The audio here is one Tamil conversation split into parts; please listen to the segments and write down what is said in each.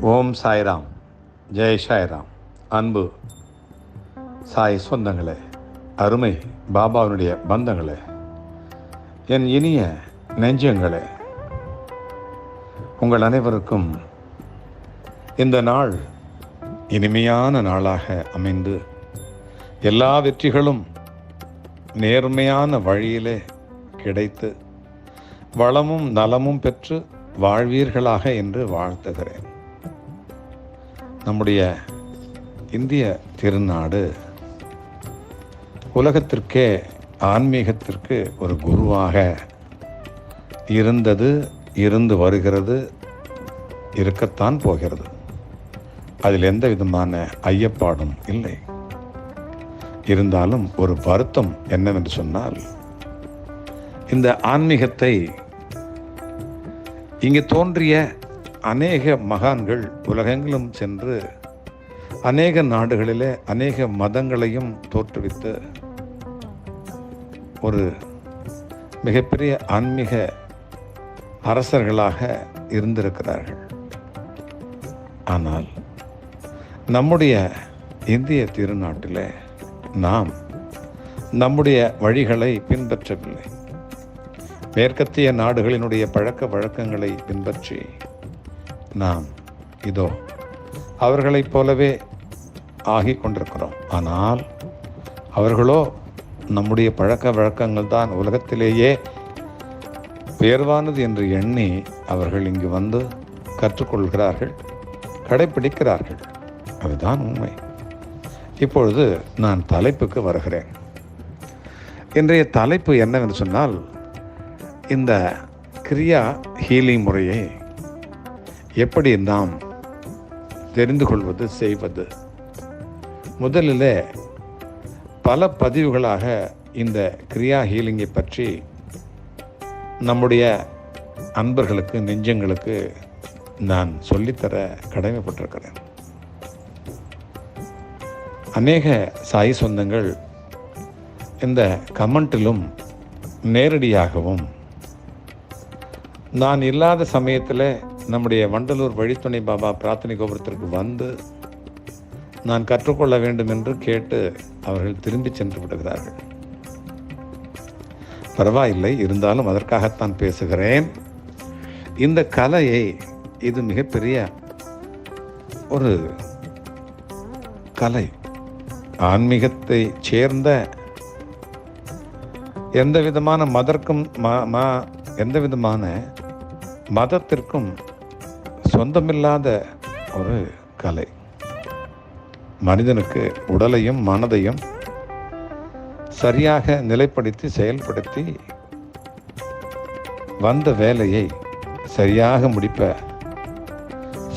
ஓம் சாய்ராம். ஜெய் சாய்ராம். அன்பு. சாய் சொந்தங்களே அருமை பாபாவினுடைய பந்தங்களே என் இனிய நெஞ்சங்களே உங்கள் அனைவருக்கும் இந்த நாள் இனிமையான நாளாக அமைந்து எல்லா வெற்றிகளும் நேர்மையான வழியிலே கிடைத்து வளமும் நலமும் பெற்று வாழ்வீர்களாக என்று வாழ்த்துகிறேன். நம்முடைய இந்திய திருநாடு உலகத்திற்கே ஆன்மீகத்திற்கு ஒரு குருவாக இருந்தது இருந்து வருகிறது இருக்கத்தான் போகிறது. அதில் எந்த விதமான ஐயப்பாடும் இல்லை. இருந்தாலும் ஒரு வருத்தம் என்னவென்று சொன்னால் இந்த ஆன்மீகத்தை இங்கே தோன்றிய அநேக மகான்கள் உலகெங்கிலும் சென்று அநேக நாடுகளிலே அநேக மதங்களையும் தோற்றுவித்து ஒரு மிகப்பெரிய ஆன்மீக அரசர்களாக இருந்திருக்கிறார்கள். ஆனால் நம்முடைய இந்திய திருநாட்டில் நாம் நம்முடைய வழிகளை பின்பற்றவில்லை. மேற்கத்திய நாடுகளினுடைய பழக்க வழக்கங்களை பின்பற்றி நாம் இதோ அவர்களைப் போலவே ஆகி கொண்டிருக்கிறோம். ஆனால் அவர்களோ நம்முடைய பழக்க வழக்கங்கள் தான் உலகத்திலேயே உயர்வானது என்று எண்ணி அவர்கள் இங்கு வந்து கற்றுக்கொள்கிறார்கள் கடைபிடிக்கிறார்கள் அதுதான் உண்மை. இப்பொழுது நான் தலைப்புக்கு வருகிறேன். இன்றைய தலைப்பு என்னவென்று சொன்னால் இந்த கிரியா ஹீலிங் முறையை எப்படி நாம் தெரிந்து கொள்வது செய்வது? முதலில் பல பதிவுகளாக இந்த கிரியா ஹீலிங்கை பற்றி நம்முடைய அன்பர்களுக்கு நெஞ்சங்களுக்கு நான் சொல்லித்தர கடமைப்பட்டிருக்கிறேன். அநேக சாய் சொந்தங்கள் இந்த கமெண்ட்டிலும் நேரடியாகவும் நான் இல்லாத சமயத்தில் நம்முடைய வண்டலூர் வழித்துணை பாபா பிரார்த்தனை கோபுரத்திற்கு வந்து நான் கற்றுக்கொள்ள வேண்டும் என்று கேட்டு அவர்கள் திரும்பி சென்று விடுகிறார்கள். பரவாயில்லை இருந்தாலும் அதற்காகத்தான் பேசுகிறேன். இந்த கலையை இது மிகப்பெரிய ஒரு கலை. ஆன்மீகத்தை சேர்ந்த எந்த விதமான மதற்கும் எந்த விதமான மதத்திற்கும் சொந்தமில்லாத ஒரு கலை. மனிதனுக்கு உடலையும் மனதையும் சரியாக நிலைப்படுத்தி செயல்படுத்தி வந்த வேலையை சரியாக முடிப்ப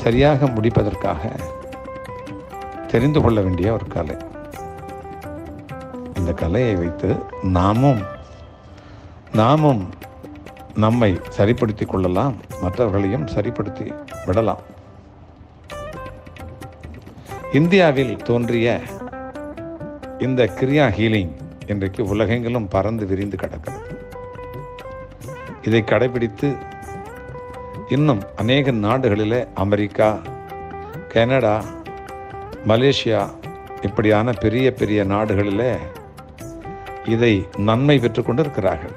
சரியாக முடிப்பதற்காக தெரிந்து கொள்ள வேண்டிய ஒரு கலை. இந்த கலையை வைத்து நாமும் நாமும் நம்மை சரிப்படுத்திக் கொள்ளலாம் மற்றவர்களையும் சரிப்படுத்தி விடலாம். இந்தியாவில் தோன்றிய இந்த கிரியா ஹீலிங் இன்றைக்கு உலகெங்கிலும் பறந்து விரிந்து கிடக்கிறது. இதை கடைபிடித்து இன்னும் அநேக நாடுகளில் அமெரிக்கா கனடா மலேசியா இப்படியான பெரிய பெரிய நாடுகளிலே இதை நன்மை பெற்று கொண்டிருக்கிறார்கள்.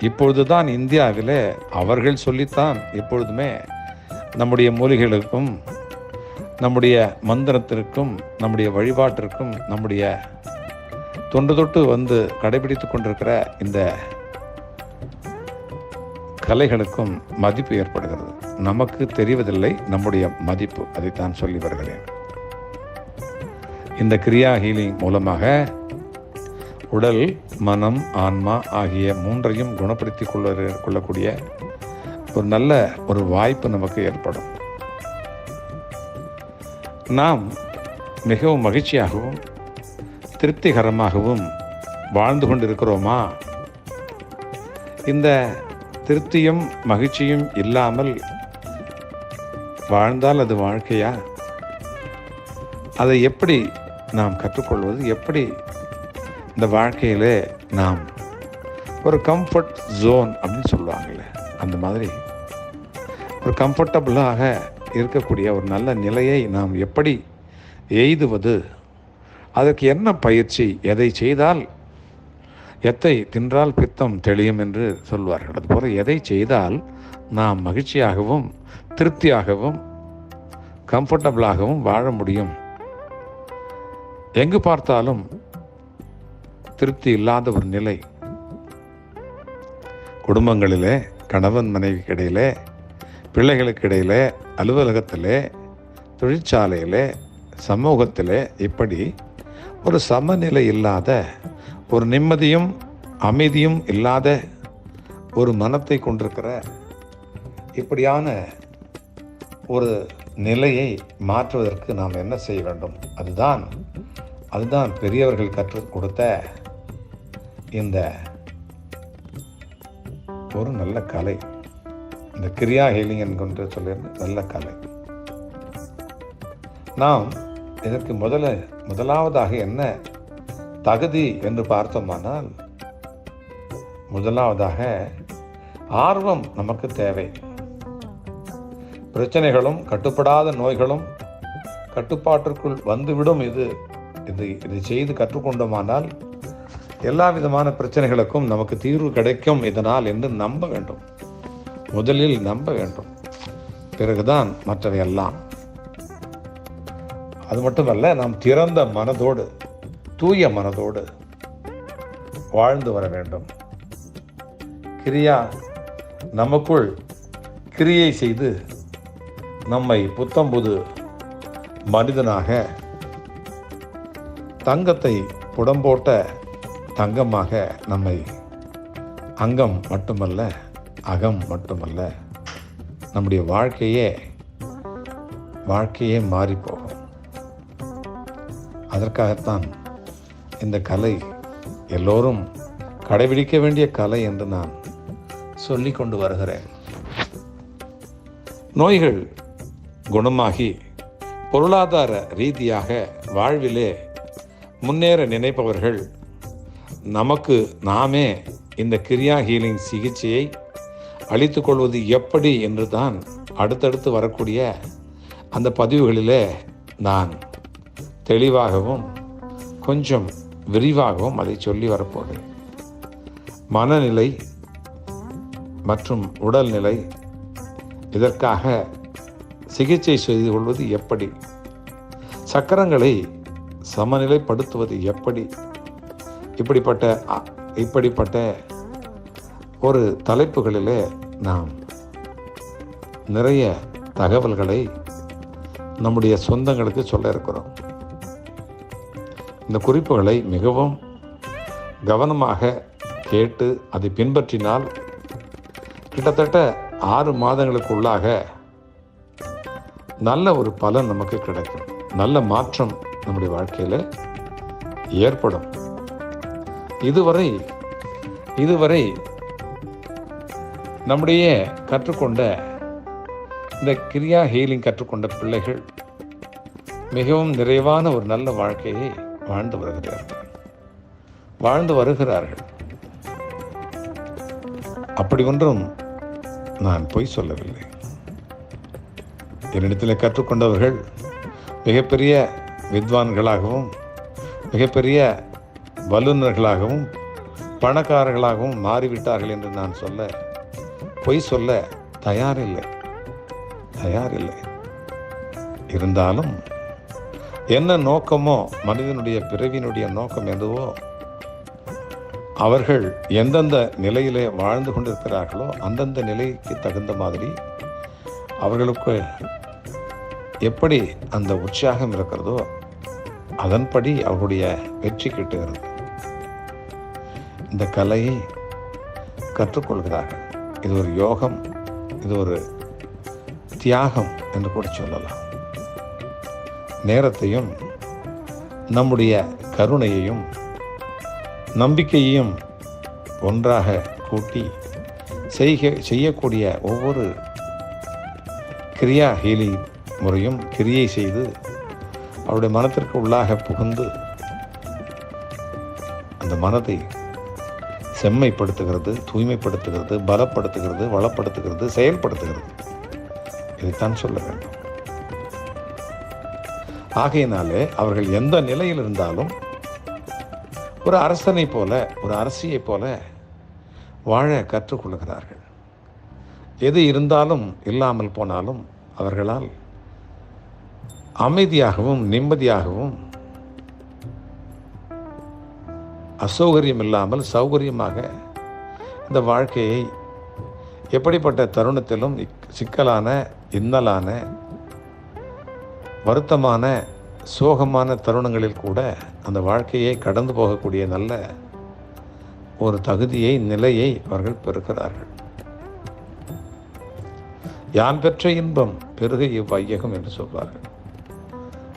இப்பொழுதுதான் இந்தியாவில் அவர்கள் சொல்லித்தான் எப்பொழுதுமே நம்முடைய மூலிகைகளுக்கும் நம்முடைய மந்திரத்திற்கும் நம்முடைய வழிபாட்டிற்கும் நம்முடைய தொன்று தொட்டு வந்து கடைபிடித்து கொண்டிருக்கிற இந்த கலைகளுக்கும் மதிப்பு ஏற்படுகிறது. நமக்கு தெரிவதில்லை நம்முடைய மதிப்பு அதைத்தான் சொல்லி வருகிறேன். இந்த கிரியா ஹீலிங் மூலமாக உடல் மனம் ஆன்மா ஆகிய மூன்றையும் குணப்படுத்தி கொள்ள கொள்ளக்கூடிய ஒரு நல்ல ஒரு வாய்ப்பு நமக்கு ஏற்படும். நாம் மிகவும் மகிழ்ச்சியாகவும் திருப்திகரமாகவும் வாழ்ந்து கொண்டிருக்கிறோமா? இந்த திருப்தியும் மகிழ்ச்சியும் இல்லாமல் வாழ்ந்தால் அது வாழ்க்கையா? அதை எப்படி நாம் கற்றுக்கொள்வது? எப்படி இந்த வாழ்க்கையிலே நாம் ஒரு கம்ஃபர்ட் ஜோன் அப்படின்னு சொல்லுவாங்க அந்த மாதிரி ஒரு கம்ஃபர்டபுளாக இருக்கக்கூடிய ஒரு நல்ல நிலையை நாம் எப்படி எய்துவது? அதற்கு என்ன பயிற்சி? எதை செய்தால் எத்தை தின்றால் பித்தம் தெளியும் என்று சொல்வார்கள். அதுபோல் எதை செய்தால் நாம் மகிழ்ச்சியாகவும் திருப்தியாகவும் கம்ஃபர்டபுளாகவும் வாழ முடியும்? எங்கு பார்த்தாலும் திருப்தி இல்லாத ஒரு நிலை குடும்பங்களிலே கணவன் மனைவிக்கு இடையிலே பிள்ளைகளுக்கு இடையிலே அலுவலகத்திலே தொழிற்சாலையிலே சமூகத்தில் இப்படி ஒரு சமநிலை இல்லாத ஒரு நிம்மதியும் அமைதியும் இல்லாத ஒரு மனத்தை கொண்டிருக்கிற இப்படியான ஒரு நிலையை மாற்றுவதற்கு நாம் என்ன செய்ய வேண்டும்? அதுதான் அதுதான் பெரியவர்கள் கற்றுக் கொடுத்த இந்த ஒரு நல்ல கலை. இந்த கிரியா ஹீலிங் என்கின்ற சொல்லியிருந்த நல்ல கலை. நாம் இதற்கு முதல்ல முதலாவதாக என்ன தகுதி என்று பார்த்தோமானால் முதலாவதாக ஆர்வம் நமக்கு தேவை. பிரச்சனைகளும் கட்டுப்படாத நோய்களும் கட்டுப்பாட்டிற்குள் வந்துவிடும் இது. இது இதை செய்து கற்றுக்கொண்டோமானால் எல்லா விதமான பிரச்சனைகளுக்கும் நமக்கு தீர்வு கிடைக்கும் இதனால் என்று நம்ப வேண்டும். முதலில் நம்ப வேண்டும். பிறகுதான் மற்றவை எல்லாம் அது மட்டுமல்ல நாம் திறந்த மனதோடு தூய மனதோடு வாழ்ந்து வர வேண்டும். கிரியா நமக்குள் கிரியை செய்து நம்மை புத்தம்புது மனிதனாக தங்கத்தை புடம்போட்ட தங்கமாக நம்மை அங்கம் மட்டுமல்ல அகம் மட்டுமல்ல நம்முடைய வாழ்க்கையே வாழ்க்கையே மாறிப்போகும். அதற்காகத்தான் இந்த கலை எல்லோரும் கடைபிடிக்க வேண்டிய கலை என்று நான் சொல்லி கொண்டு வருகிறேன். நோய்கள் குணமாகி பொருளாதார ரீதியாக வாழ்விலே முன்னேற நினைப்பவர்கள் நமக்கு நாமே இந்த கிரியா ஹீலிங் சிகிச்சையை அளித்துக் கொள்வது எப்படி என்று தான் அடுத்தடுத்து வரக்கூடிய அந்த பதிவுகளிலே நான் தெளிவாகவும் கொஞ்சம் விரிவாகவும் அதை சொல்லி வரப்போகிறேன். மனநிலை மற்றும் உடல்நிலை இதற்காக சிகிச்சை செய்து கொள்வது எப்படி? சக்கரங்களை சமநிலைப்படுத்துவது எப்படி? இப்படிப்பட்ட அ- இப்படிப்பட்ட ஒரு தலைப்புகளிலே நாம் நிறைய தகவல்களை நம்முடைய சொந்தங்களுக்கு சொல்ல இருக்கிறோம். இந்த குறிப்புகளை மிகவும் கவனமாக கேட்டு அதை பின்பற்றினால் கிட்டத்தட்ட ஆறு மாதங்களுக்குள்ளாக நல்ல ஒரு பலன் நமக்கு கிடைக்கும். நல்ல மாற்றம் நம்முடைய வாழ்க்கையில் ஏற்படும். இதுவரை இதுவரை நம்முடைய கற்றுக்கொண்ட இந்த கிரியா ஹீலிங் கற்றுக்கொண்ட பிள்ளைகள் மிகவும் நிறைவான ஒரு நல்ல வாழ்க்கையை வாழ்ந்து வருகிறார்கள். வாழ்ந்து வருகிறார்கள். அப்படி ஒன்றும் நான் பொய் சொல்லவில்லை. என்னிடத்தில் கற்றுக்கொண்டவர்கள் மிகப்பெரிய வித்வான்களாகவும் மிகப்பெரிய வல்லுநர்களாகவும் பணக்காரர்களாகவும் மாறிவிட்டார்கள் என்று நான் சொல்ல பொய் சொல்ல தயாரில்லை. தயாரில்லை. இருந்தாலும் என்ன நோக்கமோ மனிதனுடைய பிறவியினுடைய நோக்கம் எதுவோ அவர்கள் எந்தெந்த நிலையிலே வாழ்ந்து கொண்டிருக்கிறார்களோ அந்தந்த நிலைக்கு தகுந்த மாதிரி அவர்களுக்கு எப்படி அந்த உற்சாகம் இருக்கிறதோ அதன்படி அவர்களுடைய வெற்றி கிட்டுகிறது இந்த கலையை கற்றுக்கொள்கிறார்கள். இது ஒரு யோகம் இது ஒரு தியாகம் என்று கூட சொல்லலாம். நேரத்தையும் நம்முடைய கருணையையும் நம்பிக்கையையும் ஒன்றாக கூட்டி செய்க செய்யக்கூடிய ஒவ்வொரு கிரியா ஹீலி முறையும் கிரியை செய்து அவருடைய மனத்திற்கு உள்ளாக புகுந்து அந்த மனதை செம்மைப்படுத்துகிறது தூய்மைப்படுத்துகிறது பலப்படுத்துகிறது வளப்படுத்துகிறது செயல்படுத்துகிறது. இதைத்தான் சொல்ல வேண்டும். ஆகையினாலே அவர்கள் எந்த நிலையில் இருந்தாலும் ஒரு அரசனை போல ஒரு அரசியைப் போல வாழ கற்றுக்கொள்கிறார்கள் எது இருந்தாலும் இல்லாமல் போனாலும் அவர்களால் அமைதியாகவும் நிம்மதியாகவும் அசௌகரியம் இல்லாமல் சௌகரியமாக இந்த வாழ்க்கையை எப்படிப்பட்ட தருணத்திலும் சிக்கலான இன்னலான வருத்தமான சோகமான தருணங்களில் கூட அந்த வாழ்க்கையை கடந்து போகக்கூடிய நல்ல ஒரு தகுதியை நிலையை அவர்கள் பெறுகிறார்கள். யான் பெற்ற இன்பம் பெருக இவ்வையகம் என்று சொல்வார்கள்.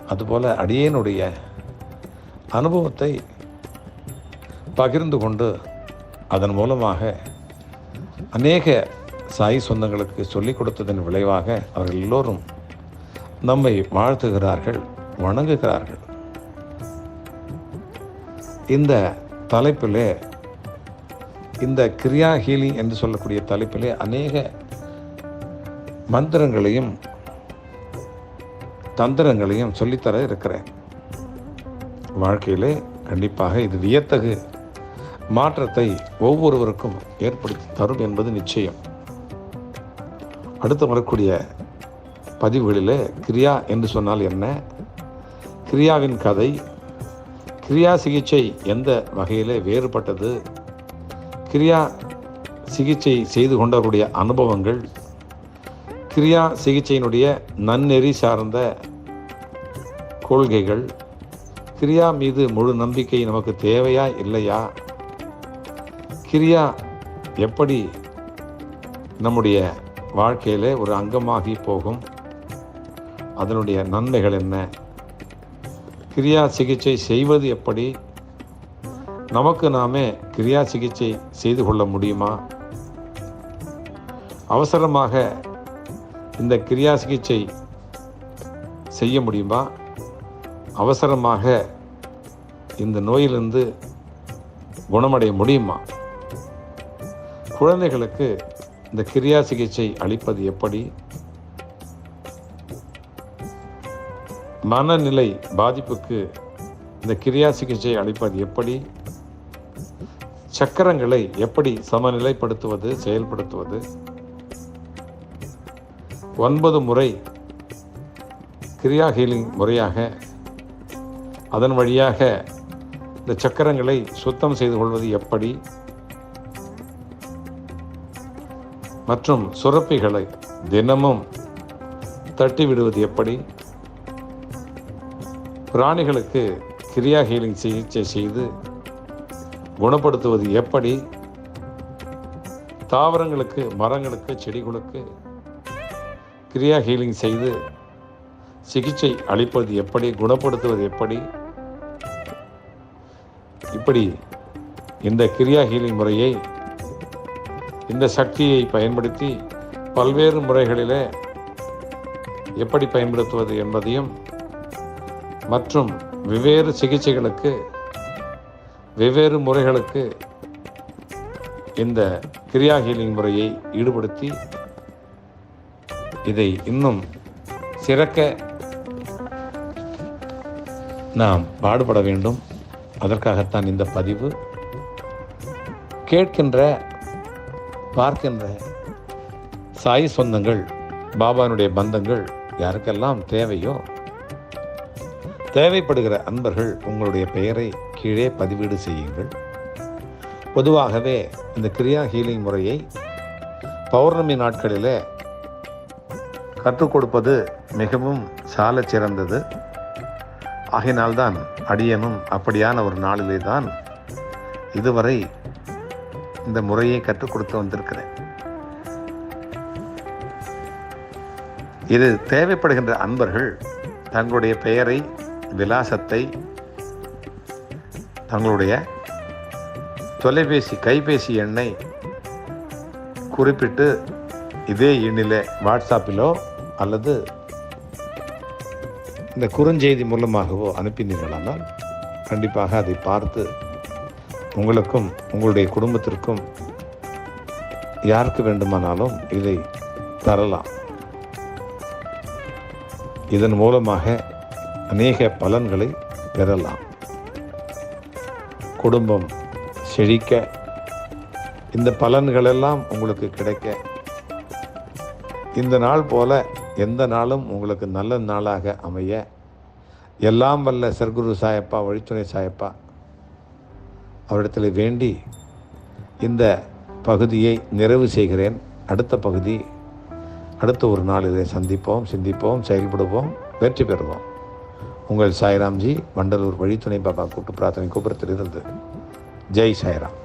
அதுபோல அடியேனுடைய அனுபவத்தை பகிர்ந்து கொண்டு அதன் மூலமாக அநேக சாய் சொந்தங்களுக்கு சொல்லிக் கொடுத்ததன் விளைவாக அவர்கள் எல்லோரும் நம்மை வாழ்த்துகிறார்கள் வணங்குகிறார்கள். இந்த தலைப்பிலே இந்த கிரியா ஹீலிங் என்று சொல்லக்கூடிய தலைப்பிலே அநேக மந்திரங்களையும் தந்திரங்களையும் சொல்லித்தர இருக்கிறேன். வாழ்க்கையிலே கண்டிப்பாக இது வியத்தகு மாற்றத்தை ஒவ்வொருவருக்கும் ஏற்படுத்தி தரும் என்பது நிச்சயம். அடுத்து வரக்கூடிய பதிவுகளிலே கிரியா என்று சொன்னால் என்ன? கிரியாவின் கதை கிரியா சிகிச்சை எந்த வகையிலே வேறுபட்டது? கிரியா சிகிச்சை செய்து கொண்டவருடைய அனுபவங்கள் கிரியா சிகிச்சையினுடைய நன்னெறி சார்ந்த கொள்கைகள் கிரியா மீது முழு நம்பிக்கை நமக்கு தேவையா இல்லையா? கிரியா எப்படி நம்முடைய வாழ்க்கையில் ஒரு அங்கமாகி போகும்? அதனுடைய நன்மைகள் என்ன? கிரியா சிகிச்சை செய்வது எப்படி? நமக்கு நாமே கிரியா சிகிச்சை செய்து கொள்ள முடியுமா? அவசரமாக இந்த கிரியா சிகிச்சை செய்ய முடியுமா? அவசரமாக இந்த நோயிலிருந்து குணமடைய முடியுமா? குழந்தைகளுக்கு இந்த கிரியா சிகிச்சை அளிப்பது எப்படி? மனநிலை பாதிப்புக்கு இந்த கிரியா சிகிச்சை அளிப்பது எப்படி? சக்கரங்களை எப்படி சமநிலைப்படுத்துவது செயல்படுத்துவது? ஒன்பது முறை கிரியா ஹீலிங் முறையாக அதன் வழியாக இந்த சக்கரங்களை சுத்தம் செய்து கொள்வது எப்படி? மற்றும் சுரப்பிகளை தினமும் தட்டி விடுவது எப்படி? பிராணிகளுக்கு கிரியா ஹீலிங் சிகிச்சை செய்து குணப்படுத்துவது எப்படி? தாவரங்களுக்கு மரங்களுக்கு செடிகளுக்கு கிரியா ஹீலிங் செய்து சிகிச்சை அளிப்பது எப்படி? குணப்படுத்துவது எப்படி? இப்படி இந்த கிரியா ஹீலிங் முறையை இந்த சக்தியை பயன்படுத்தி பல்வேறு முறைகளிலே எப்படி பயன்படுத்துவது என்பதையும் மற்றும் வெவ்வேறு சிகிச்சைகளுக்கு வெவ்வேறு முறைகளுக்கு இந்த கிரியா ஹீலிங் முறையை ஈடுபடுத்தி இதை இன்னும் சிறக்க நாம் பாடுபட வேண்டும். அதற்காகத்தான் இந்த பதிவு. கேட்கின்ற பார்க்கின்ற சாய் சொந்தங்கள் பாபானுடைய பந்தங்கள் யாருக்கெல்லாம் தேவையோ தேவைப்படுகிற அன்பர்கள் உங்களுடைய பெயரை கீழே பதிவீடு செய்யுங்கள். பொதுவாகவே இந்த கிரியா ஹீலிங் முறையை பௌர்ணமி நாட்களிலே கற்றுக் கொடுப்பது மிகவும் சால சிறந்தது. ஆகினால்தான் அடியனும் அப்படியான ஒரு நாளிலே தான் இதுவரை இந்த முறையை கற்றுக் கொடுத்து வந்திருக்கிறேன். இது தேவைப்படுகின்ற அன்பர்கள் தங்களுடைய பெயரை விலாசத்தை தங்களுடைய தொலைபேசி கைபேசி எண்ணை குறிப்பிட்டு இதே எண்ணிலே வாட்ஸ்அப்பிலோ அல்லது இந்த குறுஞ்செய்தி மூலமாகவோ அனுப்பினீர்களானால் கண்டிப்பாக அதை பார்த்து உங்களுக்கும் உங்களுடைய குடும்பத்திற்கும் யாருக்கு வேண்டுமானாலும் இதை தரலாம். இதன் மூலமாக அநேக பலன்களை பெறலாம். குடும்பம் செழிக்க இந்த பலன்களெல்லாம் உங்களுக்கு கிடைக்க இந்த நாள் போல எந்த நாளும் உங்களுக்கு நல்ல நாளாக அமைய எல்லாம் வல்ல சர்க்குரு சாயப்பா வழித்துணை சாயப்பா அவரிடத்தில் வேண்டி இந்த பகுதியை நிறைவு செய்கிறேன். அடுத்த பகுதி அடுத்த ஒரு நாள் இதை சந்திப்போம் சிந்திப்போம் செயல்படுவோம் வெற்றி பெறுவோம். உங்கள் சாய்ராம்ஜி வண்டலூர் வழித்துணை பாபா கூட்டு பிரார்த்தனை கூப்பிடத்திலிருந்து ஜெய் சாய்ராம்.